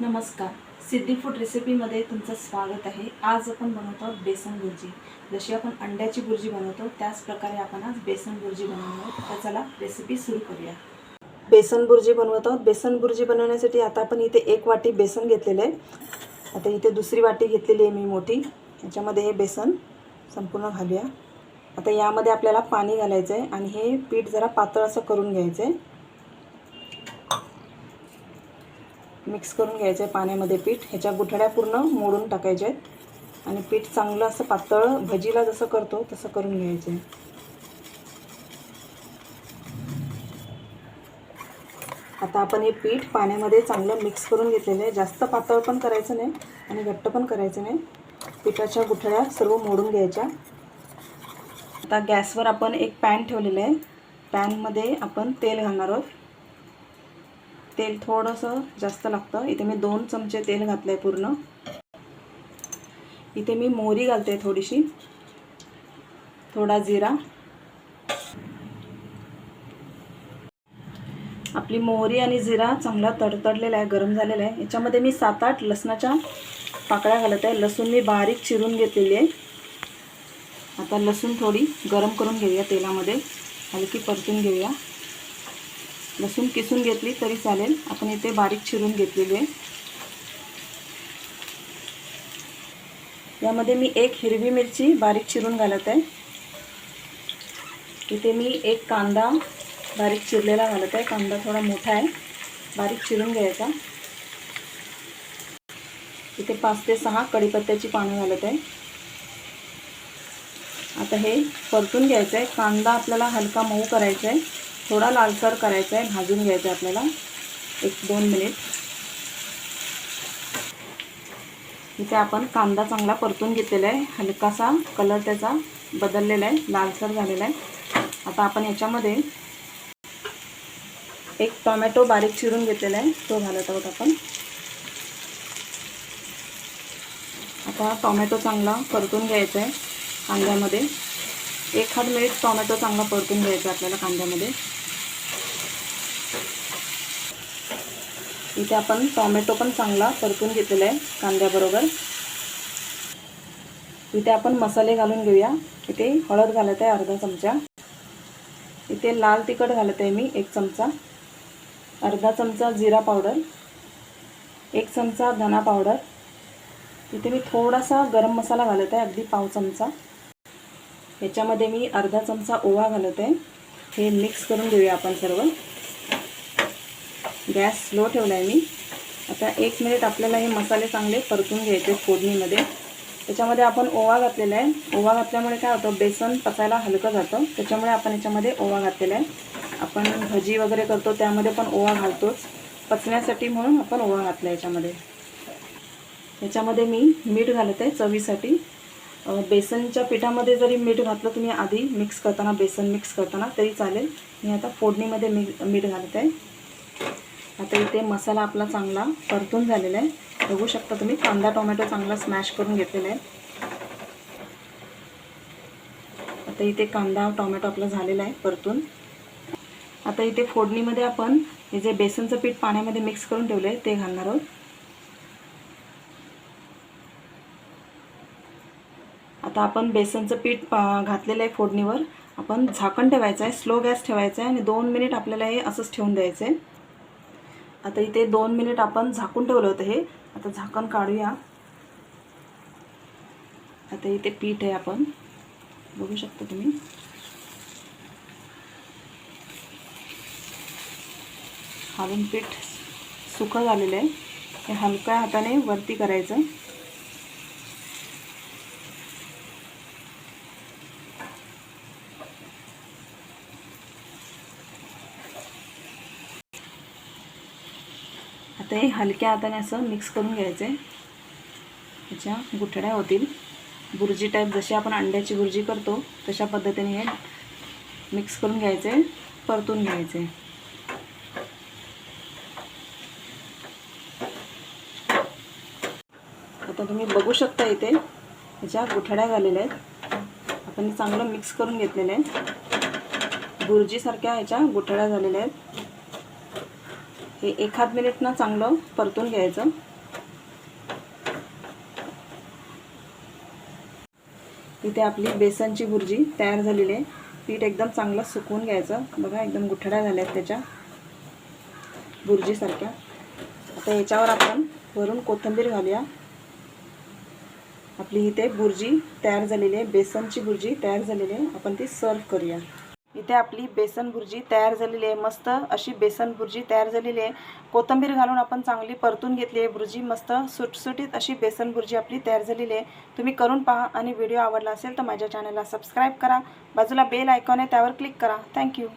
नमस्कार. सिद्धी फूड रेसिपीमध्ये तुमचं स्वागत आहे. आज आपण बनवतो बेसन भुर्जी. जशी आपण अंड्याची भुर्जी बनवतो त्याच प्रकारे आपण आज बेसन भुर्जी बनवणार आहोत. तर चला रेसिपी सुरू करूया. बेसन भुर्जी बनवत आहोत. बेसन भुर्जी बनवण्यासाठी आता आपण इथे एक वाटी बेसन घेतलेलं आहे. आता इथे दुसरी वाटी घेतलेली आहे मी मोठी. याच्यामध्ये हे बेसन संपूर्ण घालूया. आता यामध्ये आपल्याला पाणी घालायचं आहे आणि हे पीठ जरा पातळ असं करून घ्यायचं आहे मिक्स करून घ्यायचं आहे पाण्यामध्ये पीठ. ह्याच्या गुठळ्या पूर्ण मोडून टाकायच्या आहेत. आणि पीठ चांगलं असं पातळ भजीला जसं करतो तसं करून घ्यायचं. आहे आता आपण हे पीठ पाण्यामध्ये चांगलं मिक्स करून घेतलेलं आहे. जास्त पातळ पण करायचं नाही आणि घट्ट पण करायचं नाही. पिठाच्या गुठळ्या सर्व मोडून घ्यायच्या. आता गॅसवर आपण एक पॅन ठेवलेलं आहे. पॅनमध्ये आपण तेल घालणार आहोत. तेल थोडंसं जास्त लागतं. इथे मी दोन चमचे तेल घातलं आहे पूर्ण. इथे मी मोहरी घालते थोडीशी. थोडा जिरा. आपली मोहरी आणि जिरा चांगला तडतडलेला आहे गरम झालेला आहे. याच्यामध्ये मी सात आठ लसणाच्या पाकळ्या घालत आहे. लसूण मी बारीक चिरून घेतलेली आहे. आता लसूण थोडी गरम करून घेऊया तेलामध्ये. हलकी परतून घेऊया. लसूण किसून घेतली तरी चालेल. आपण इथे बारीक चिरून घेतलेली आहे. यामध्ये मी एक हिरवी मिरची बारीक चिरून घालत आहे. इथे मी एक कांदा बारीक चिरलेला घालत आहे. कांदा थोडा मोठा आहे. बारीक चिरून घ्यायचा. इथे पाच ते सहा कढीपत्त्याची पानं घालत आहे. आता हे परतून घ्यायचं आहे कांदा आपल्याला हलका मऊ करायचा आहे थोडा लालसर करायचा आहे भाजून घ्यायचं आहे आपल्याला. एक दोन मिनिट इथे आपण कांदा चांगला परतून घेतलेला आहे. हलकासा कलर त्याचा बदललेला आहे. लालसर झालेला आहे. आता आपण याच्यामध्ये एक टोमॅटो बारीक चिरून घेतलेला आहे. तो घालत आहोत आपण. आता टोमॅटो चांगला परतून घ्यायचा आहे कांद्यामध्ये. एखाद मिनिट टोमॅटो चांगला परतून घ्यायचा आपल्याला कांद्यामध्ये. इथे आपण टोमॅटो पण चांगला परतून घेतलेला आहे कांद्याबरोबर. इथे आपण मसाले घालून घेऊया. इथे हळद घालत आहे अर्धा चमचा. इथे लाल तिखट घालत आहे मी एक चमचा. अर्धा चमचा जिरा पावडर. एक चमचा धना पावडर. इथे मी थोडासा गरम मसाला घालत आहे अगदी पाव चमचा. ह्याच्यामध्ये मी अर्धा चमचा ओवा घालत. आहे हे मिक्स करून घेऊया आपण सर्व. गॅस स्लो ठेवला आहे मी. आता एक मिनिट आपल्याला हे मसाले चांगले परतून घ्यायचे फोडणीमध्ये. त्याच्यामध्ये आपण ओवा घातलेला आहे. ओवा घातल्यामुळे काय होतं? बेसन पचायला हलकं जातं. त्याच्यामुळे आपण याच्यामध्ये ओवा घातलेला आहे. आपण भजी वगैरे करतो त्यामध्ये पण ओवा घालतोच. पचण्यासाठी म्हणून आपण ओवा घातला याच्यामध्ये. याच्यामध्ये मी मीठ घालत आहे चवीसाठी. बेसनच्या पिठामध्ये जरी मीठ घातलं तुम्ही आधी मिक्स करताना बेसन मिक्स करताना तरी चालेल. मी आता फोडणीमध्ये मी मीठ घालत. आहे आता इथे मसाला आपला चांगला परतून झालेला आहे. बघू शकता तुम्ही कांदा टोमॅटो चांगला स्मॅश करून घेतलेला आहे. आता इथे कांदा टोमॅटो आपला झालेला आहे परतून. आता इथे फोडणीमध्ये आपण हे जे बेसनचं पीठ पाण्यामध्ये मिक्स करून ठेवलं आहे ते घालणार आहोत. आता आपण बेसनचं पीठ घातलेलं आहे फोडणीवर. आपण झाकण ठेवायचं आहे स्लो गॅस ठेवायचा आहे आणि दोन मिनिट आपल्याला हे असंच ठेवून द्यायचं आहे आता इथे दोन मिनिट आपण झाकून ठेवलं होतं हे. आता झाकण काढूया. आता इथे पीठ आहे आपण. बघू शकता तुम्ही. हलून पीठ सुकं झालेलं आहे. हे हलक्या हाताने वरती करायचं. आता हे हलक्या हाताने असं मिक्स करून घ्यायचं आहे ह्याच्या गुठड्या होतील. बुर्जी टाईप जशी आपण अंड्याची बुर्जी करतो तशा पद्धतीने हे मिक्स करून घ्यायचे परतून घ्यायचे आता तुम्ही बघू शकता इथे ह्याच्या गुठड्या झालेल्या आहेत. आपण चांगलं मिक्स करून घेतलेलं आहे. बुर्जीसारख्या ह्याच्या गुठळ्या झालेल्या आहेत. हे एखाद मिनिटनं चांगलं परतून घ्यायचं. इथे आपली बेसनची भुर्जी तयार झालेली आहे. पीठ एकदम चांगलं सुकवून घ्यायचं. बघा एकदम गुठड्या झाल्या आहेत त्याच्या भुर्जीसारख्या. आता याच्यावर आपण वरून कोथिंबीर घालूया. आपली इथे भुर्जी तयार झालेली आहे. बेसनची भुर्जी तयार झालेली आहे. आपण ती सर्व करूया. इथे आपली बेसन भुर्जी तयार झालेली आहे. मस्त अशी बेसन भुर्जी तयार झालेली आहे. कोथिंबीर घालून आपण चांगली परतून घेतली आहे. भुर्जी मस्त सुटसुटीत अशी बेसन भुर्जी आपली तयार झालेली आहे. तुम्ही करून पहा आणि व्हिडिओ आवडला असेल तर माझ्या चॅनलला सबस्क्राईब करा. बाजूला बेल आयकॉन आहे त्यावर क्लिक करा. थँक्यू